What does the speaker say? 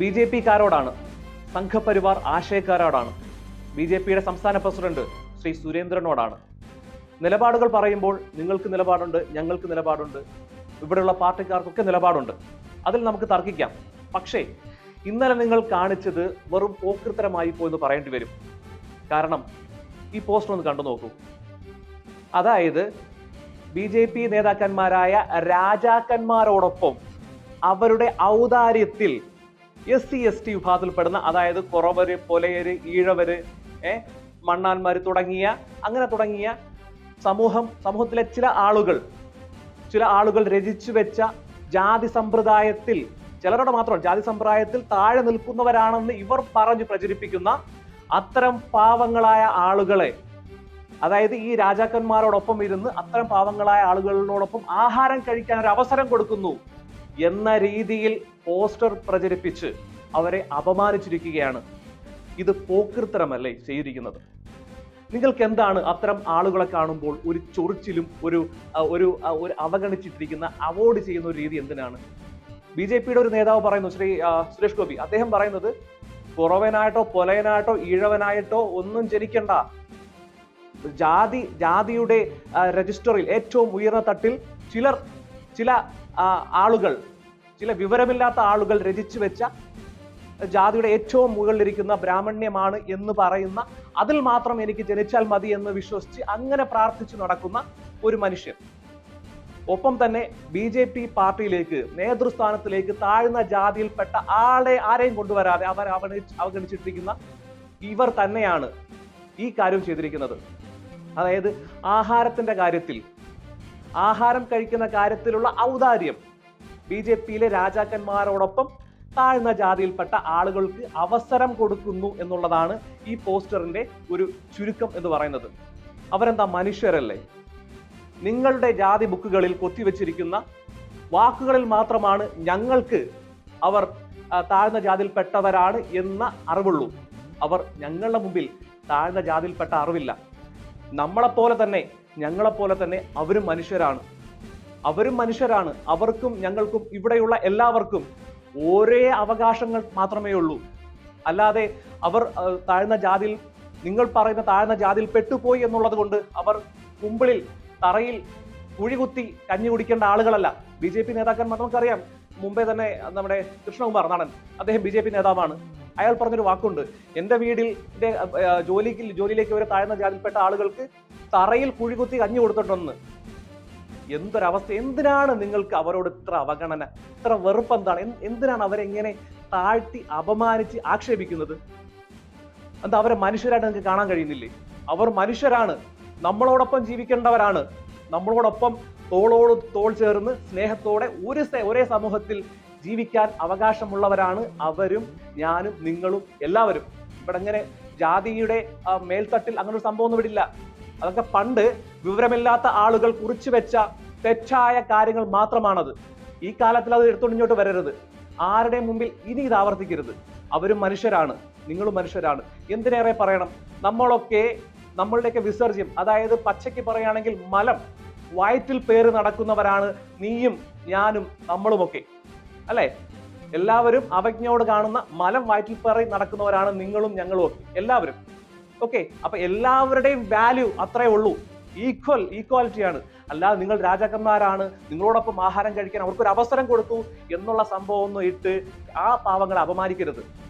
B J പിക്കാരോടാണ് സംഘപരിവാർ ആശയക്കാരോടാണ് B J പിയുടെ സംസ്ഥാന പ്രസിഡന്റ് ശ്രീ സുരേന്ദ്രനോടാണ്. നിലപാടുകൾ പറയുമ്പോൾ നിങ്ങൾക്ക് നിലപാടുണ്ട് ഞങ്ങൾക്ക് നിലപാടുണ്ട് ഇവിടെയുള്ള പാർട്ടിക്കാർക്കൊക്കെ നിലപാടുണ്ട്. അതിൽ നമുക്ക് തർക്കിക്കാം. പക്ഷേ ഇന്നലെ നിങ്ങൾ കാണിച്ചത് വെറും പോക്കൃത്തരമായി പോയെന്ന് പറയേണ്ടി വരും. കാരണം ഈ പോസ്റ്റർ ഒന്ന് കണ്ടു നോക്കൂ. അതായത് ബി ജെ പി നേതാക്കന്മാരായ രാജാക്കന്മാരോടൊപ്പം അവരുടെ ഔദാര്യത്തിൽ എസ് സി എസ് ടി വിഭാഗത്തിൽപ്പെടുന്ന അതായത് കുറവര് പൊലയര് ഈഴവര് ഏ മണ്ണാന്മാര് തുടങ്ങിയ അങ്ങനെ തുടങ്ങിയ സമൂഹം സമൂഹത്തിലെ ചില ആളുകൾ ചില ആളുകൾ രചിച്ചു വെച്ച ജാതി സമ്പ്രദായത്തിൽ ചിലരുടെ മാത്രം ജാതി സമ്പ്രദായത്തിൽ താഴെ നിൽക്കുന്നവരാണെന്ന് ഇവർ പറഞ്ഞു പ്രചരിപ്പിക്കുന്ന അത്തരം പാവങ്ങളായ ആളുകളെ അതായത് ഈ രാജാക്കന്മാരോടൊപ്പം ഇരുന്ന് അത്തരം പാവങ്ങളായ ആളുകളോടൊപ്പം ആഹാരം കഴിക്കാൻ ഒരു അവസരം കൊടുക്കുന്നു. എന്ന രീതിയിൽ പോസ്റ്റർ പ്രചരിപ്പിച്ച് അവരെ അപമാനിച്ചിരിക്കുകയാണ്. ഇത് പോക്കൃത്തരമല്ലേ ചെയ്തിരിക്കുന്നത്? നിങ്ങൾക്ക് എന്താണ് അത്തരം ആളുകളെ കാണുമ്പോൾ ഒരു ചൊറിച്ചിലും ഒരു ഒരു ഒരു അവഗണിച്ചിട്ടിരിക്കുന്ന അവോയ്ഡ് ചെയ്യുന്ന ഒരു രീതി എന്തിനാണ്? ബി ജെ പിയുടെ ഒരു നേതാവ് പറയുന്നു ശ്രീ സുരേഷ് ഗോപി. അദ്ദേഹം പറയുന്നത് കുറവനായിട്ടോ പൊലയനായിട്ടോ ഈഴവനായിട്ടോ ഒന്നും ജനിക്കണ്ട. ജാതി ജാതിയുടെ രജിസ്റ്ററിൽ ഏറ്റവും ഉയർന്ന തട്ടിൽ ചിലർ ചില ആളുകൾ ചില വിവരമില്ലാത്ത ആളുകൾ രചിച്ചു വെച്ച ജാതിയുടെ ഏറ്റവും മുകളിലിരിക്കുന്ന ബ്രാഹ്മണ്യമാണ് എന്ന് പറയുന്ന അതിൽ മാത്രം എനിക്ക് ജനിച്ചാൽ മതി എന്ന് വിശ്വസിച്ച് അങ്ങനെ പ്രാർത്ഥിച്ചു നടക്കുന്ന ഒരു മനുഷ്യൻ. ഒപ്പം തന്നെ ബി ജെ പി പാർട്ടിയിലേക്ക് നേതൃസ്ഥാനത്തിലേക്ക് താഴ്ന്ന ജാതിയിൽപ്പെട്ട ആളെ ആരെയും കൊണ്ടുവരാതെ അവർ അവഗണിച്ച് അവഗണിച്ചിട്ടിരിക്കുന്ന ഇവർ തന്നെയാണ് ഈ കാര്യം ചെയ്തിരിക്കുന്നത്. അതായത് ആഹാരത്തിന്റെ കാര്യത്തിൽ ആഹാരം കഴിക്കുന്ന കാര്യത്തിലുള്ള ഔദാര്യം. ബി ജെ പിയിലെ രാജാക്കന്മാരോടൊപ്പം താഴ്ന്ന ജാതിയിൽപ്പെട്ട ആളുകൾക്ക് അവസരം കൊടുക്കുന്നു എന്നുള്ളതാണ് ഈ പോസ്റ്ററിന്റെ ഒരു ചുരുക്കം എന്ന് പറയുന്നത്. അവരെന്താ മനുഷ്യരല്ലേ? നിങ്ങളുടെ ജാതി ബുക്കുകളിൽ കൊത്തിവെച്ചിരിക്കുന്ന വാക്കുകളിൽ മാത്രമാണ് ഞങ്ങൾക്ക് അവർ താഴ്ന്ന ജാതിയിൽപ്പെട്ടവരാണ് എന്ന അറിവുള്ളൂ. അവർ ഞങ്ങളുടെ മുമ്പിൽ താഴ്ന്ന ജാതിയിൽപ്പെട്ട അറിവില്ല. നമ്മളെപ്പോലെ തന്നെ ഞങ്ങളെപ്പോലെ തന്നെ അവരും മനുഷ്യരാണ്. അവരും മനുഷ്യരാണ്. അവർക്കും ഞങ്ങൾക്കും ഇവിടെയുള്ള എല്ലാവർക്കും ഒരേ അവകാശങ്ങൾ മാത്രമേ ഉള്ളൂ. അല്ലാതെ അവർ താഴ്ന്ന ജാതിയിൽ നിങ്ങൾ പറയുന്ന താഴ്ന്ന ജാതിയിൽ പെട്ടുപോയി എന്നുള്ളത് കൊണ്ട് അവർ കുമ്പിളിൽ തറയിൽ കുഴികുത്തി കഞ്ഞി കുടിക്കേണ്ട ആളുകളല്ല. ബി ജെ പി നേതാക്കന്മാർ നമുക്കറിയാം. മുമ്പേ തന്നെ നമ്മുടെ കൃഷ്ണകുമാർ നടൻ അദ്ദേഹം ബി ജെ പി നേതാവാണ്. അയാൾ പറഞ്ഞൊരു വാക്കുണ്ട്. എന്റെ വീടിൽ ജോലിക്ക് ജോലിയിലേക്ക് വരെ താഴ്ന്ന ജാതിയിൽപ്പെട്ട ആളുകൾക്ക് തറയിൽ കുഴികുത്തി കഞ്ഞി കൊടുത്തിട്ടൊന്ന്. എന്തൊരവസ്ഥ എന്തിനാണ് നിങ്ങൾക്ക് അവരോട് ഇത്ര അവഗണന ഇത്ര വെറുപ്പ് എന്താണ് എന്തിനാണ് അവരെ ഇങ്ങനെ താഴ്ത്തി അപമാനിച്ച് ആക്ഷേപിക്കുന്നത്? എന്താ അവരെ മനുഷ്യരായിട്ട് നിങ്ങൾക്ക് കാണാൻ കഴിയുന്നില്ലേ? അവർ മനുഷ്യരാണ് നമ്മളോടൊപ്പം ജീവിക്കേണ്ടവരാണ് നമ്മളോടൊപ്പം തോളോട് തോൾ ചേർന്ന് സ്നേഹത്തോടെ ഒരു ഒരേ സമൂഹത്തിൽ ജീവിക്കാൻ അവകാശമുള്ളവരാണ് അവരും ഞാനും നിങ്ങളും എല്ലാവരും. ഇവിടെ അങ്ങനെ ജാതിയുടെ മേൽത്തട്ടിൽ അങ്ങനെ ഒരു സംഭവം ഒന്നും ഇവിടില്ല. അതൊക്കെ പണ്ട് വിവരമില്ലാത്ത ആളുകൾ കുറിച്ചു വെച്ച തെറ്റായ കാര്യങ്ങൾ മാത്രമാണത്. ഈ കാലത്തിൽ അത് എടുത്തോണ്ട് ഇങ്ങോട്ട് വരരുത്. ആരുടെ മുമ്പിൽ ഇനി ഇത് ആവർത്തിക്കരുത്? അവരും മനുഷ്യരാണ്. നിങ്ങളും മനുഷ്യരാണ്. എന്തിനേറെ പറയണം? നമ്മളൊക്കെ നമ്മളുടെയൊക്കെ വിസർജ്യം അതായത് പച്ചയ്ക്ക് പറയുകയാണെങ്കിൽ മലം വയറ്റിൽ പേര് നടക്കുന്നവരാണ് നീയും ഞാനും നമ്മളുമൊക്കെ. അല്ലെ? എല്ലാവരും അവജ്ഞയോട് കാണുന്ന മലം വയറ്റിൽ പേറി നടക്കുന്നവരാണ് നിങ്ങളും ഞങ്ങളും ഒക്കെ. എല്ലാവരും. ഓക്കെ? അപ്പൊ എല്ലാവരുടെയും വാല്യൂ അത്രേ ഉള്ളൂ. ഈക്വൽ ഈക്വാലിറ്റിയാണ് അല്ലാതെ നിങ്ങൾ രാജാക്കന്മാരാണ് നിങ്ങളോടൊപ്പം ആഹാരം കഴിക്കാൻ അവർക്കൊരു അവസരം കൊടുത്തു എന്നുള്ള സംഭവം ഒന്നും ഇട്ട് ആ പാവങ്ങളെ അപമാനിക്കരുത്.